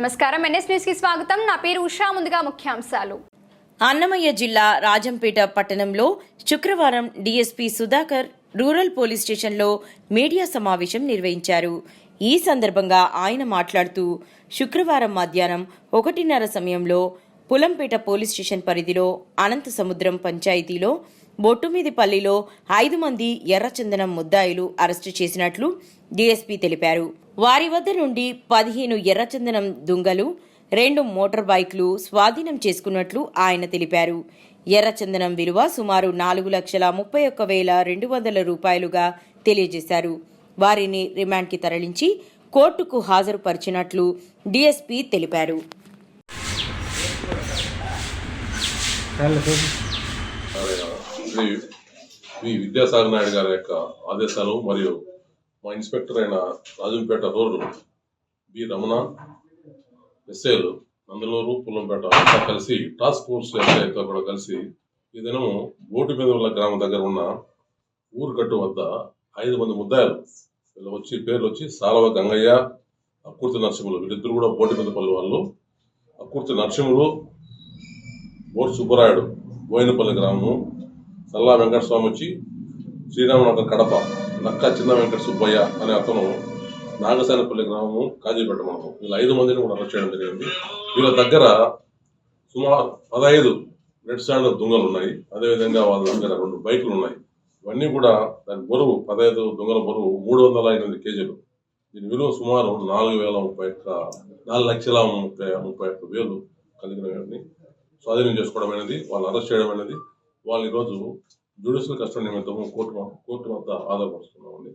నమస్కారం. ఎన్ఎస్ న్యూస్కి స్వాగతం. నా పేరు ఉషా. ముందుగా ముఖ్యాంశాలు. అన్నమయ్య జిల్లా రాజంపేట పట్టణంలో శుక్రవారం డీఎస్పీ సుధాకర్ రూరల్ పోలీస్ స్టేషన్లో మీడియా సమావేశం నిర్వహించారు. ఈ సందర్భంగా ఆయన మాట్లాడుతూ శుక్రవారం మధ్యాహ్నం ఒకటిన్నర సమయంలో పులంపేట పోలీస్ స్టేషన్ పరిధిలో అనంత సముద్రం పంచాయతీలో బొట్టుమీదిపల్లిలో ఐదు మంది ఎర్రచందనం ముద్దాయిలు అరెస్టు చేసినట్లు డీఎస్పీ తెలిపారు. వారి వద్ద నుండి పదిహేను ఎర్రచందనం దుంగలు రెండు మోటార్ బైక్లు స్వాధీనం చేసుకున్నట్లు ఆయన తెలిపారు. ఎర్రచందనం విలువ సుమారు నాలుగు లక్షల ముప్పై ఒక్క వేల రెండు వందల రూపాయలుగా తెలియజేశారు. వారిని రిమాండ్కి తరలించి కోర్టుకు హాజరుపరిచినట్లు డీఎస్పీ తెలిపారు. శ్రీ వి విద్యాసాగర్ నాయుడు గారి యొక్క ఆదేశాలు మరియు మా ఇన్స్పెక్టర్ అయిన రాజంపేట రోడ్డు బి. రమణ ఎస్ఏలు నందలూరు పుల్లంపేట అంతా కలిసి టాస్క్ ఫోర్స్ ఎస్ఐతో కూడా కలిసి. ఈ దినము బోటు మీద ఉన్న గ్రామం దగ్గర ఉన్న ఊరు కట్టు వద్ద ఐదు మంది ముద్దాయిలు వీళ్ళు వచ్చి పేర్లు వచ్చి సాలవ గంగయ్య అక్కుర్తి నరసింహులు. వీళ్ళిద్దరు కూడా బోటు మీద పల్లె వాళ్ళు అక్కుర్తి నరసింహులు బోటు సుబ్బరాయుడు బోయినపల్లి గ్రామము సల్లా వెంకట స్వామి వచ్చి శ్రీరామనగర్ కడప నక్క చిన్న వెంకట సుబ్బయ్య అనే అతను నాగసేనపల్లి గ్రామము కాజీపేట మండలం వీళ్ళు ఐదు మందిని కూడా అరెస్ట్ చేయడం జరిగింది. వీళ్ళ దగ్గర సుమారు పదహైదు రెడ్ స్టాండ్ దొంగలు ఉన్నాయి. అదేవిధంగా వాళ్ళ దగ్గర రెండు బైకులు ఉన్నాయి. ఇవన్నీ కూడా దాని బరువు పదహైదు దొంగల బరువు మూడు వందల ఎనిమిది కేజీలు. దీని విలువ సుమారు నాలుగు వేల ముప్పై ఒక్క నాలుగు లక్షల ముప్పై ముప్పై ఒక్క వేలు కలిగినవి స్వాధీనం చేసుకోవడం అనేది వాళ్ళని అరెస్ట్ చేయడం అనేది వాళ్ళు ఈరోజు జ్యుడిషియల్ కస్టడీ నిమిత్తము కోర్టు కోర్టు వద్ద ఆధారపరుస్తున్నామండి.